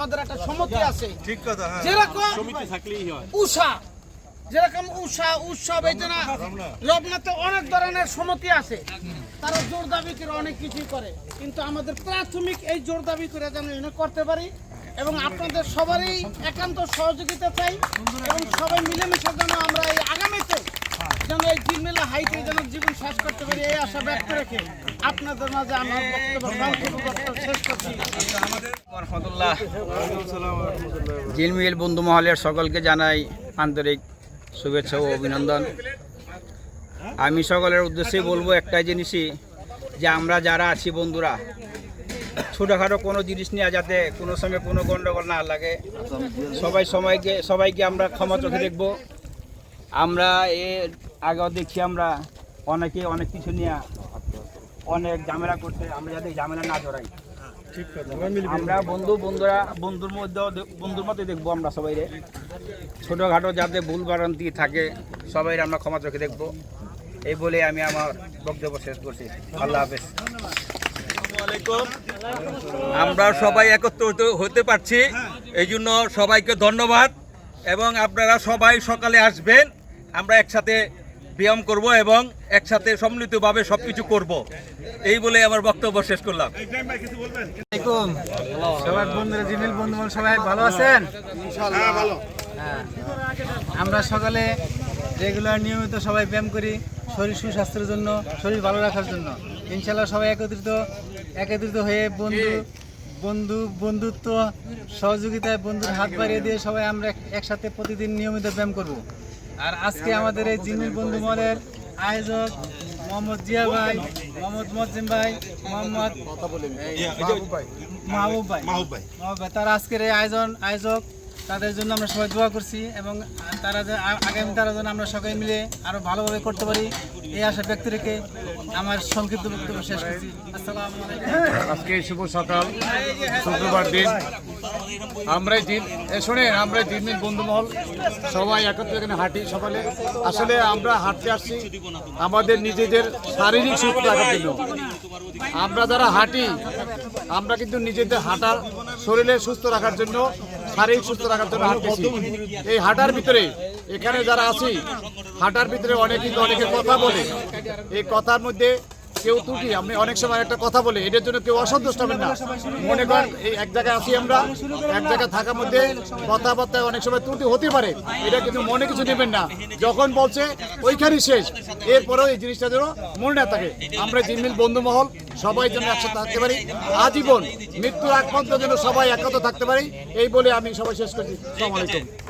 আমাদের একটা সমিতি আছে। ঠিক কথা হ্যাঁ। যেরকম সমিতি থাকলেই হয়। উষা যেরকম উষা উৎসব এই যে না রবনাথে অনেক ধরনের সমিতি আছে। তারা জোর দাবি করে অনেক কিছুই করে। কিন্তু আমাদের প্রাথমিক এই জোর দাবি করে যেন এনে করতে পারি এবং আপনাদের সবারই একান্ত সহযোগিতা চাই এবং সবাই মিলেমিশে যেন আমরা এই আগামীতে যেন এই জিলমেলা হাইতে যেন জীবন শেষ করতে পারি এই আশা ব্যক্ত রেখে আপনাদের মাঝে আমার বক্তব্য শেষ করছি। জিলমিল বন্ধু মহলের সকলকে জানাই আন্তরিক শুভেচ্ছা ও অভিনন্দন। আমি সকলের উদ্দেশ্যে বলব একটাই জিনিসই, যে আমরা যারা আছি বন্ধুরা, ছোটোখাটো কোনো জিনিস নিয়ে যাতে কোনো সময় কোনো গণ্ডগোল না লাগে, সবাই সময়কে সবাইকে আমরা ক্ষমা চোখে দেখব। আমরা এর আগেও দেখছি আমরা অনেকে অনেক কিছু নিয়ে অনেক ঝামেলা করতে আমরা যাতে ঝামেলা না জড়াই আমরা বন্ধু, বন্ধুরা, বন্ধুর মধ্যে বন্ধুর মধ্যে দেখব আমরা সবাই রে। ছোটোখাটো যাতে ভুল বারান্তি থাকে, সবাই আমরা ক্ষমা চোখে দেখব। এই বলে আমি আমার বক্তব্য শেষ করছি। আল্লাহ হাফেজ। আমরা সবাই একত্রিত হতে পারছি। এই জন্য সবাইকে ধন্যবাদ। এবং আপনারা সবাই সকালে আসবেন। আমরা একসাথে ব্যায়াম করব এবং একসাথে সম্মিলিতভাবে সব কিছু করব। এই বলে আমার বক্তব্য শেষ করলাম। সবার বন্ধুরা বন্ধু সবাই ভালো আছেন? হ্যাঁ। আমরা সকালে রেগুলার নিয়মিত সবাই ব্যায়াম করি শরীর সুস্বাস্থ্যের জন্য শরীর ভালো রাখার জন্য। ইনশাল্লাহ সবাই একত্রিত একত্রিত হয়ে বন্ধু বন্ধু বন্ধুত্ব সহযোগিতায় বন্ধুর হাত বাড়িয়ে দিয়ে সবাই আমরা একসাথে প্রতিদিন নিয়মিত ব্যায়াম করব। আর আজকে আমাদের এই জিমিল বন্ধু মলের আয়োজক মোহাম্মদ জিয়া ভাই মোহাম্মদ মজিম ভাই মোহাম্মদ মাহবুব ভাই। মাহবুব ভাই। মাহবুব ভাই তারা আজকের এই আয়োজন আয়োজক তাদের জন্য আমরা সবাই দোয়া করছি এবং তারা যে আ- আগামী তারা যেন আমরা সবাই মিলে আরও ভালোভাবে করতে পারি, এই আশা ব্যক্তি রেখে আমার সংক্ষিপ্ত বক্তব্য শেষ করছি। আজকে শুভ সকাল, শুক্রবার দিন। আমরা দিন এ শোনেন, আমরা দিন দিন বন্ধুমহল, সবাই একত্রে এখানে হাঁটি সকালে। আসলে আমরা হাঁটতে আসছি আমাদের নিজেদের শারীরিক সুস্থ রাখার জন্য। আমরা যারা হাঁটি, আমরা কিন্তু নিজেদের হাঁটার শরীরে সুস্থ রাখার জন্য শারীরিক সুস্থ রাখার জন্য হাঁটতেছি। এই হাঁটার ভিতরে, এখানে যারা আছি, হাঁটার ভিতরে অনেক অনেকে কথা বলে। এই কথার মধ্যে কেউ ত্রুটি আমি অনেক সময় একটা কথা বলে এটার জন্য কেউ অসন্তুষ্ট হবেন না। মনে করেন, এই এক জায়গায় আছি আমরা, এক জায়গায় থাকার মধ্যে কথাবার্তায় অনেক সময় ত্রুটি হতে পারে। এটা কিন্তু মনে কিছু নেবেন না। যখন বলছে, ওইখানেই শেষ। এরপরেও এই জিনিসটা যেন মনে না থাকে। আমরা জিমিল বন্ধু মহল সবাই যেন একসাথে থাকতে পারি। আজীবন মৃত্যুর আগ পর্যন্ত যেন সবাই একত্র থাকতে পারি। এই বলে আমি সবাই শেষ করছি। আসসালামু